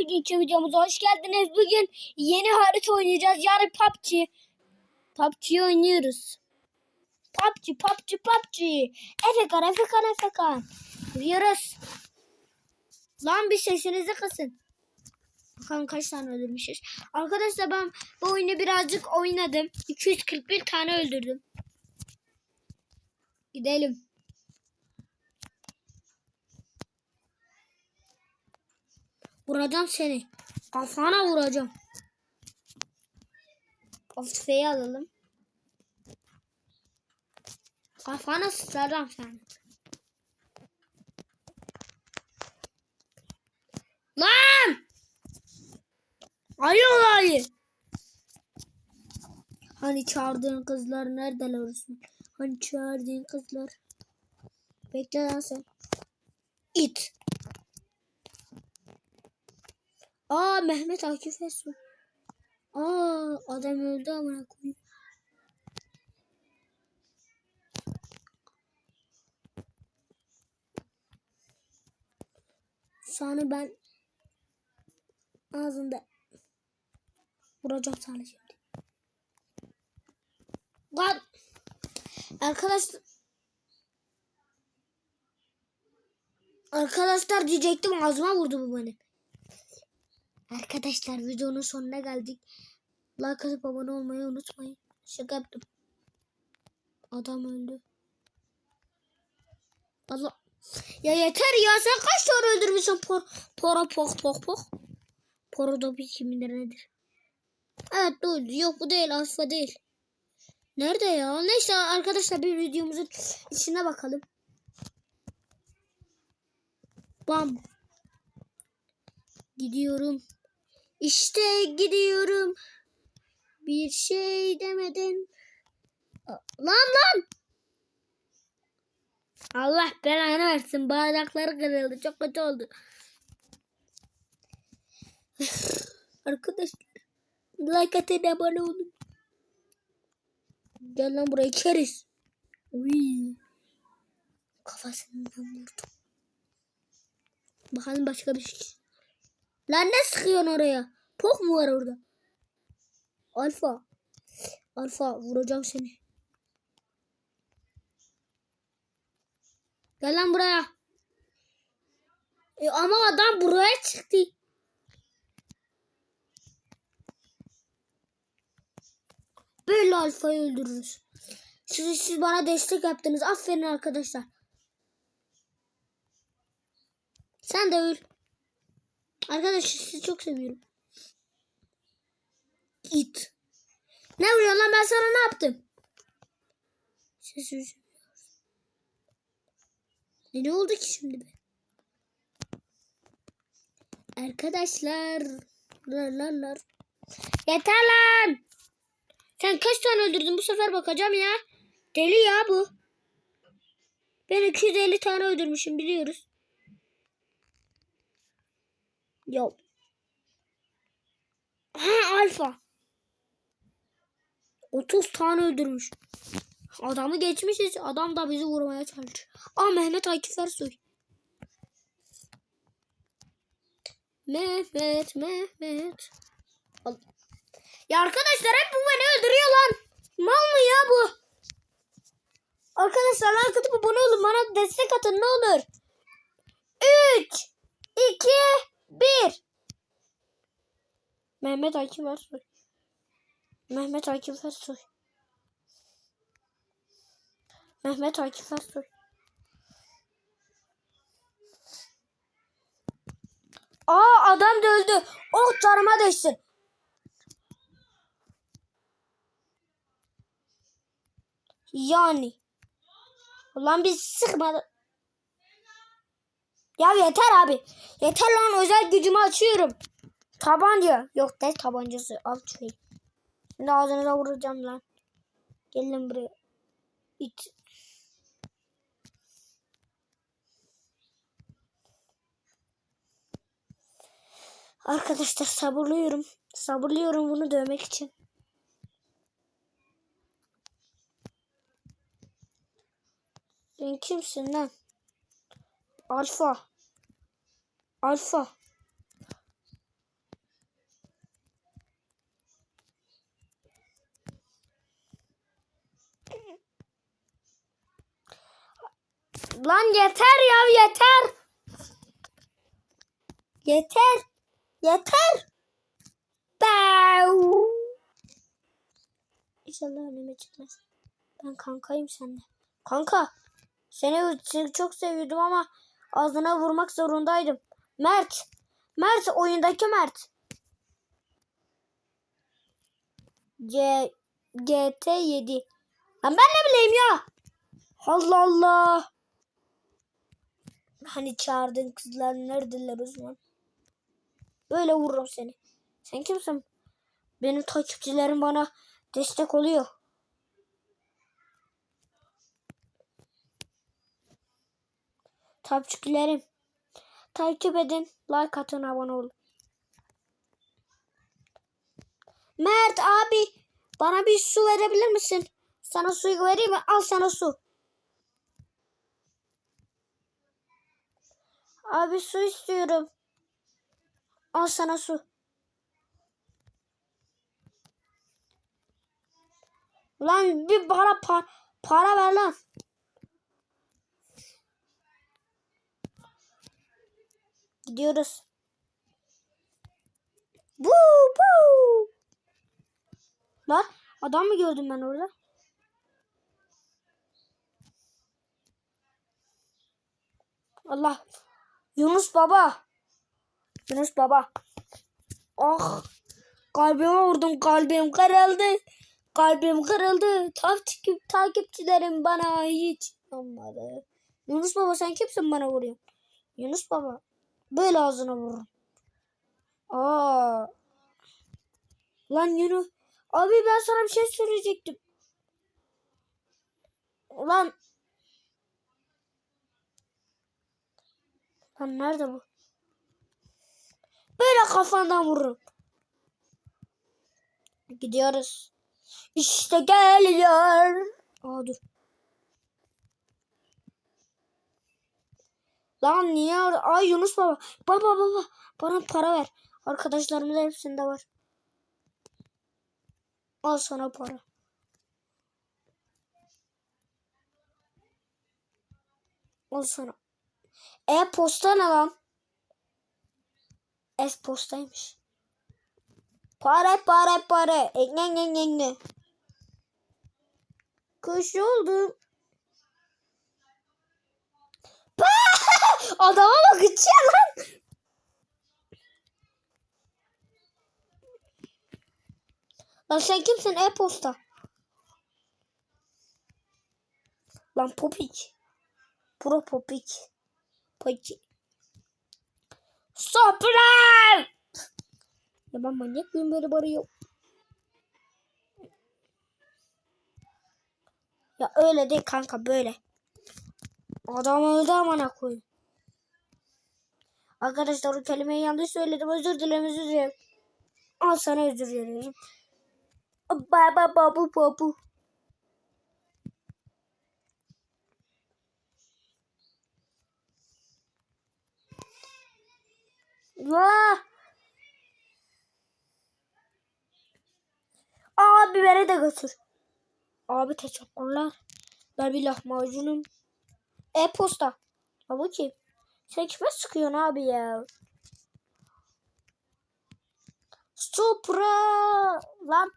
bugünkü videomuza hoş geldiniz. Bugün yeni harita oynayacağız. Yani PUBG. PUBG oynuyoruz. PUBG, PUBG, PUBG. Efekan, Efekan, Efekan. Gidiyoruz. Lan bir sesinizi kısın. Bakalım kaç tane öldürmüşüz. Arkadaşlar ben bu oyunu birazcık oynadım. 241 tane öldürdüm. Gidelim. Vuracağım seni. Kafana vuracağım. Tüfeği alalım. Kafana sıçrayacağım seni. Lan! Ayı olayı. Hani çağırdığın kızlar neredeler Osman? Hani çağırdığın kızlar. Bekle lan sen. İt. Aa Mehmet Akif Esu. Aa adam öldü amına koyayım. Sana ben ağzında vuracağım sana şimdi. Lan arkadaşlar Arkadaşlar diyecektim ağzıma vurdu bu beni. Arkadaşlar videonun sonuna geldik. Like atıp abone olmayı unutmayın. Şaka yaptım. Adam öldü. Allah. Ya yeter ya sen kaç tane öldürmüşsün por poro pok pok pok. Poro da bir kimin nedir? Evet doğru. Yok bu değil alfa değil. Nerede ya? Neyse arkadaşlar bir videomuzun içine bakalım. Bam. Gidiyorum. İşte gidiyorum. Bir şey demeden. Lan lan. Allah belanı versin. Bardakları kırıldı. Çok kötü oldu. Arkadaşlar. Like atın abone olun. Gel lan buraya keriz. Uy. Kafasından vurdum. Bakalım başka bir şey. Lan ne sıkıyorsun oraya? Pok mu var orada? Alfa. Alfa vuracağım seni. Gel lan buraya. E, ama adam buraya çıktı. Böyle alfayı öldürürüz. Siz, siz bana destek yaptınız. Aferin arkadaşlar. Sen de öl. Arkadaşlar sizi çok seviyorum. Git. Ne vuruyorsun lan ben sana ne yaptım? Sessiz. E ne oldu ki şimdi be? Arkadaşlar. Lar lar lar. Yeter lan. Sen kaç tane öldürdün bu sefer bakacağım ya. Deli ya bu. Ben 250 tane öldürmüşüm biliyoruz. Yo. Ha alfa. 30 tane öldürmüş. Adamı geçmişiz. Adam da bizi vurmaya çalışıyor. Aa Mehmet Akif Ersoy. Mehmet, Mehmet. Al. Ya arkadaşlar hep bu beni öldürüyor lan. Mal mı ya bu? Arkadaşlar like atıp abone olun. Bana destek atın ne olur. 3 2 1 Mehmet Akif Ersoy. Mehmet Akif Ersoy. Mehmet Akif Ersoy. Aa adam da öldü. Oh canıma değsin. Yani. Ulan biz sıkmadık. Ya yeter abi. Yeter lan özel gücümü açıyorum. Tabanca. Yok ne tabancası. Al tüfeği. Şimdi ağzınıza vuracağım lan. Gelin buraya. İt. Arkadaşlar sabırlıyorum. Sabırlıyorum bunu dövmek için. Sen kimsin lan? Alfa. Alfa. Lan yeter ya yeter. Yeter. Yeter. Bow. İnşallah önüme çıkmaz. Ben kankayım sende. Kanka. Seni çok seviyordum ama ağzına vurmak zorundaydım. Mert. Mert oyundaki Mert. C GT 7. Lan ben ne bileyim ya. Allah Allah. Hani çağırdığın kızlar neredeler o zaman? Böyle vururum seni. Sen kimsin? Benim takipçilerim bana destek oluyor. Takipçilerim. Takip edin. Like atın abone olun. Mert abi bana bir su verebilir misin? Sana suyu vereyim mi? Al sana su. Abi su istiyorum. Al sana su. Lan bir bana pa- para ver lan. Gidiyoruz. Bu bu. Lan adam mı gördüm ben orada? Allah. Yunus baba. Yunus baba. Ah. Kalbime vurdum. Kalbim kırıldı. Kalbim kırıldı. Takip, takipçilerim bana hiç olmadı. Yunus baba sen kimsin bana vuruyorsun? Yunus baba. Böyle ağzına vururum. Aa. Lan Yunus. Abi ben sana bir şey söyleyecektim. Lan. Lan nerede bu? Böyle kafandan vururum. Gidiyoruz. İşte geliyor. Aa dur. Lan niye? Ay Yunus baba. Baba baba. Bana para ver. Arkadaşlarımın hepsinde var. Al sana para. Al sana. E-posta ne lan? E-postaymış. Para para para. Ekne ekne ekne, ekne. Kuş oldum. Adama bak içiyor lan. Lan sen kimsin e-posta? Lan popik. Pro popik. Popik. Stop lan! Ya ben manyak mıyım böyle bağırıyor? Ya öyle değil kanka böyle. Adam öldü amına koyayım. Arkadaşlar o kelimeyi yanlış söyledim. Özür dilerim özür dilerim. Al sana özür dilerim. Baba babu babu. Vah! Abi beni de götür. Abi teşekkürler. Ben bir lahmacunum. E-posta. Bu kim? Sen kime sıkıyorsun abi ya? Supra. Lan.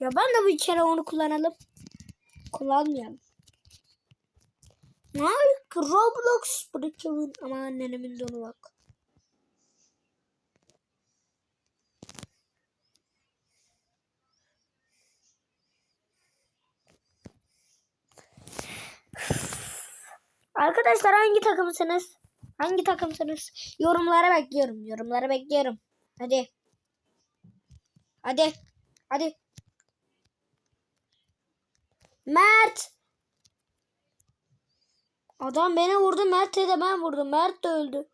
Ya ben de bir kere onu kullanalım. Kullanmayalım. Ne? Roblox bırakıyorum. Ama annemin donu bak. Arkadaşlar hangi takımsınız? Hangi takımsınız? Yorumlara bekliyorum. Yorumlara bekliyorum. Hadi. Hadi. Hadi. Mert. Adam beni vurdu. Mert'e de ben vurdum. Mert de öldü.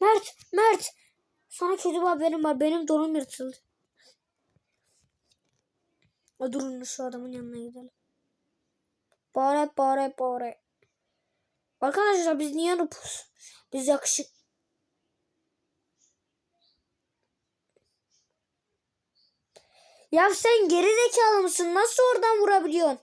Mert. Mert. Sana kötü bir haberim var. Benim donum yırtıldı. Durun şu adamın yanına gidelim. Bare bare bare. Arkadaşlar biz niye nupus? Biz yakışık. Ya sen geri zekalı mısın? Nasıl oradan vurabiliyorsun?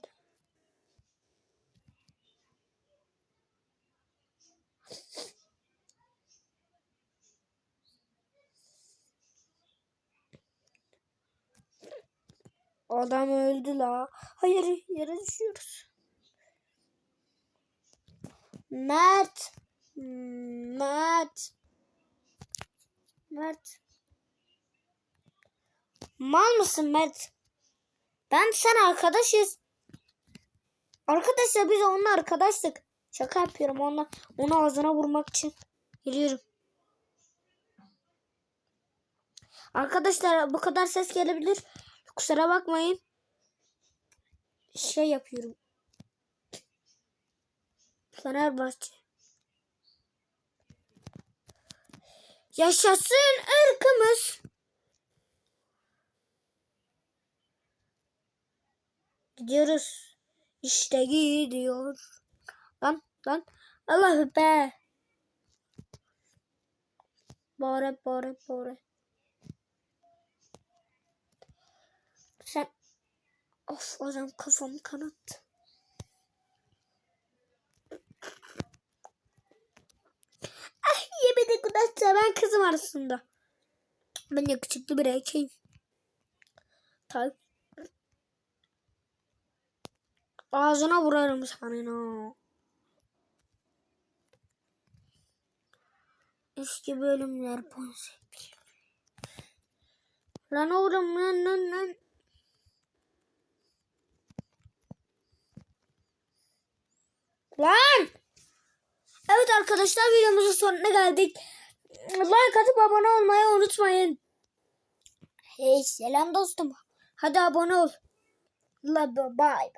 Adam öldü la. Hayır yere düşüyoruz. Mert. Mert. Mert. Mal mısın Mert? Ben sen arkadaşız. Arkadaşlar biz onunla arkadaştık. Şaka yapıyorum onunla. Onu ağzına vurmak için. Geliyorum. Arkadaşlar bu kadar ses gelebilir. Kusura bakmayın. Şey yapıyorum. Fenerbahçe. Yaşasın ırkımız. Gidiyoruz. İşte gidiyor. Lan lan. Allah be. Bore bore bore. Sen Of adam kafamı kanattı. Ah yemedi kudakça ben kızım arasında. Ben yakışıklı bir erkeğim. Tabii. Ağzına vurarım senin ha. Eski bölümler konsepti. Lan oğlum lan lan lan. Lan! Evet arkadaşlar videomuzun sonuna geldik. Like atıp abone olmayı unutmayın. Hey selam dostum. Hadi abone ol. Bye bye.